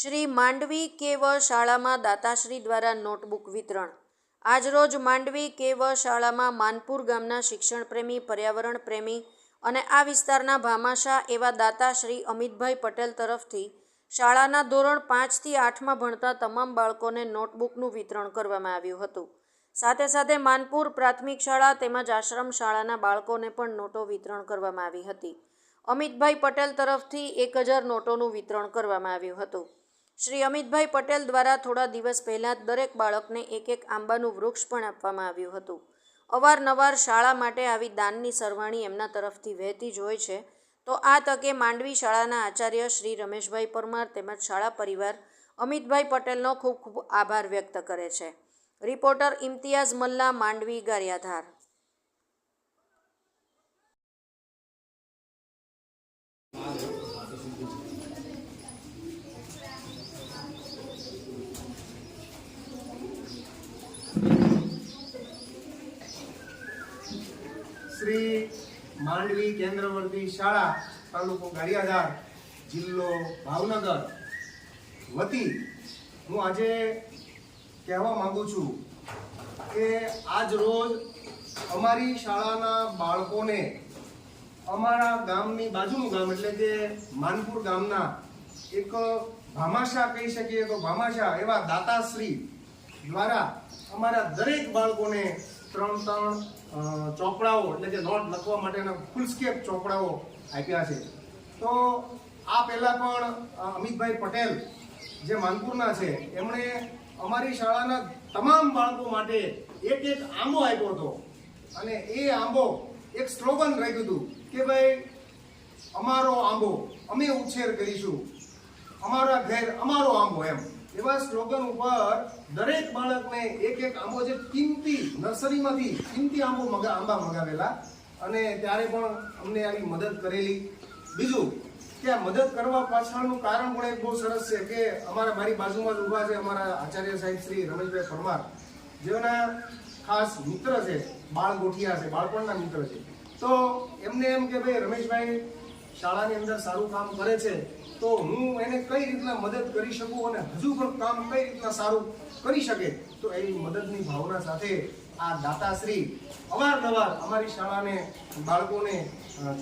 શ્રી માંડવી કેવ શાળામાં દાતાશ્રી દ્વારા નોટબુક વિતરણ. આજરોજ માંડવી કેવ શાળામાં માનપુર ગામના શિક્ષણપ્રેમી, પર્યાવરણ પ્રેમી અને આ વિસ્તારના ભામાશા એવા દાતા શ્રી અમિતભાઈ પટેલ તરફથી શાળાના ધોરણ પાંચથી આઠમાં ભણતા તમામ બાળકોને નોટબુકનું વિતરણ કરવામાં આવ્યું હતું. સાથે સાથે માનપુર પ્રાથમિક શાળા તેમજ આશ્રમ શાળાના બાળકોને પણ નોટો વિતરણ કરવામાં આવી હતી. અમિતભાઈ પટેલ તરફથી એક હજાર નોટોનું વિતરણ કરવામાં આવ્યું હતું. શ્રી અમિતભાઈ પટેલ દ્વારા થોડા દિવસ પહેલાં દરેક બાળકને એક એક આંબાનું વૃક્ષ પણ આપવામાં આવ્યું હતું. અવારનવાર શાળા માટે આવી દાનની સરવાણી એમના તરફથી વહેતી જ હોય છે. તો આ તકે માંડવી શાળાના આચાર્ય શ્રી રમેશભાઈ પરમાર તેમજ શાળા પરિવાર અમિતભાઈ પટેલનો ખૂબ ખૂબ આભાર વ્યક્ત કરે છે. રિપોર્ટર ઇમ્તિયાઝ મલ્લા, માંડવી, ગારિયાધાર. શ્રી માંડવી કેન્દ્રવર્તી શાળા, તાલુકો ગારિયાધાર, જિલ્લો ભાવનગર. વતી, હું આજે કહેવા માગું છું કે આજ રોજ અમારી શાળાના બાળકોને અમારા ગામની બાજુનું ગામ એટલે કે માનપુર ગામના એક ભામાશા કહી શકીએ તો ભામાશા એવા દાતાશ્રી દ્વારા અમારા દરેક બાળકોને ત્રણ ત્રણ ચોપડાઓ એટલે કે નોટ લખવા માટેના ફૂલસ્કેપ ચોપડાઓ આપ્યા છે. તો આ પહેલાં પણ અમિતભાઈ પટેલ જે માનપુરના છે, એમણે અમારી શાળાના તમામ બાળકો માટે એક એક આંબો આપ્યો હતો. અને એ આંબો એક સ્લોગન રાખ્યું હતું કે ભાઈ, અમારો આંબો અમે ઉછેર કરીશું. અમારા ઘેર, અમારો આંબો એમ. એવા સ્લોગન ઉપર દરેક બાળકને એક એક આંબો જે કિંમતી નર્સરીમાંથી કિંમતી આંબો મગા, આંબા મગાવેલા. અને ત્યારે પણ અમને આવી મદદ કરેલી. બીજું કે આ મદદ કરવા પાછળનું કારણ પણ એક બહુ સરસ છે કે અમારા મારી બાજુમાં જ ઊભા છે અમારા આચાર્ય સાહેબ શ્રી રમેશભાઈ પરમાર. જેઓના ખાસ મિત્ર છે બાળ ગોઠિયા છે, બાળપણના મિત્ર છે. તો એમને એમ કે ભાઈ રમેશભાઈ શાળાની અંદર સારું કામ કરે છે, તો હું એને કઈ રીતના મદદ કરી શકું અને હજુ પણ કામ કઈ રીતના સારું કરી શકે, તો એની મદદની ભાવના સાથે આ દાતાશ્રી અવારનવાર અમારી શાળાને બાળકોને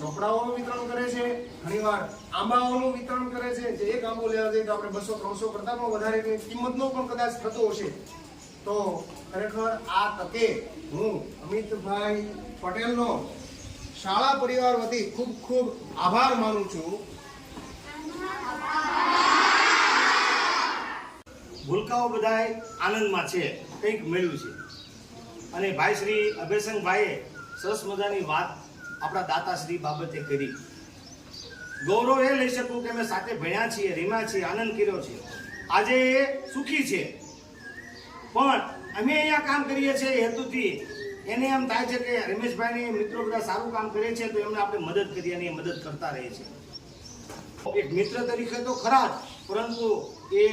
ચોપડાઓનું વિતરણ કરે છે, ઘણીવાર આંબાઓનું વિતરણ કરે છે, જે એક આંબો લેવા જઈએ તો આપણે બસો ત્રણસો કરતાં પણ વધારે કિંમતનો પણ કદાચ થતો હશે. તો ખરેખર આ તકે હું અમિતભાઈ પટેલનો શાળા પરિવાર વતી ખૂબ ખૂબ આભાર માનું છું. ભૂલકાઓ બધાય આનંદમાં છે, કંઈક મળ્યું છે. અને ભાઈ શ્રી અભયસંગભાઈએ સરસ મજાની વાત આપણા દાતાશ્રી બાબતે કરી. ગૌરવ એ લઈ શકું કે અમે સાથે ભણ્યા છીએ રીમા છીએ, આનંદ કર્યો છે. આજે એ સુખી છે. પણ અમે અહીંયા કામ કરીએ છીએ હેતુથી. એને એમ થાય છે કે રમેશભાઈની મિત્રો બધા સારું કામ કરે છે તો એમને આપણે મદદ કરી અને એ મદદ કરતા રહે છે. એક મિત્ર તરીકે તો ખરા જ, પરંતુ એ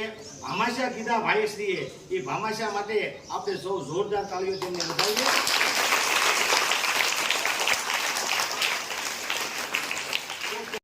ભામાશા કીધા ભાઈશ્રીએ એ ભામાશા માટે આપણે સૌ જોરદાર તાળીઓ તેમને વધાવીએ.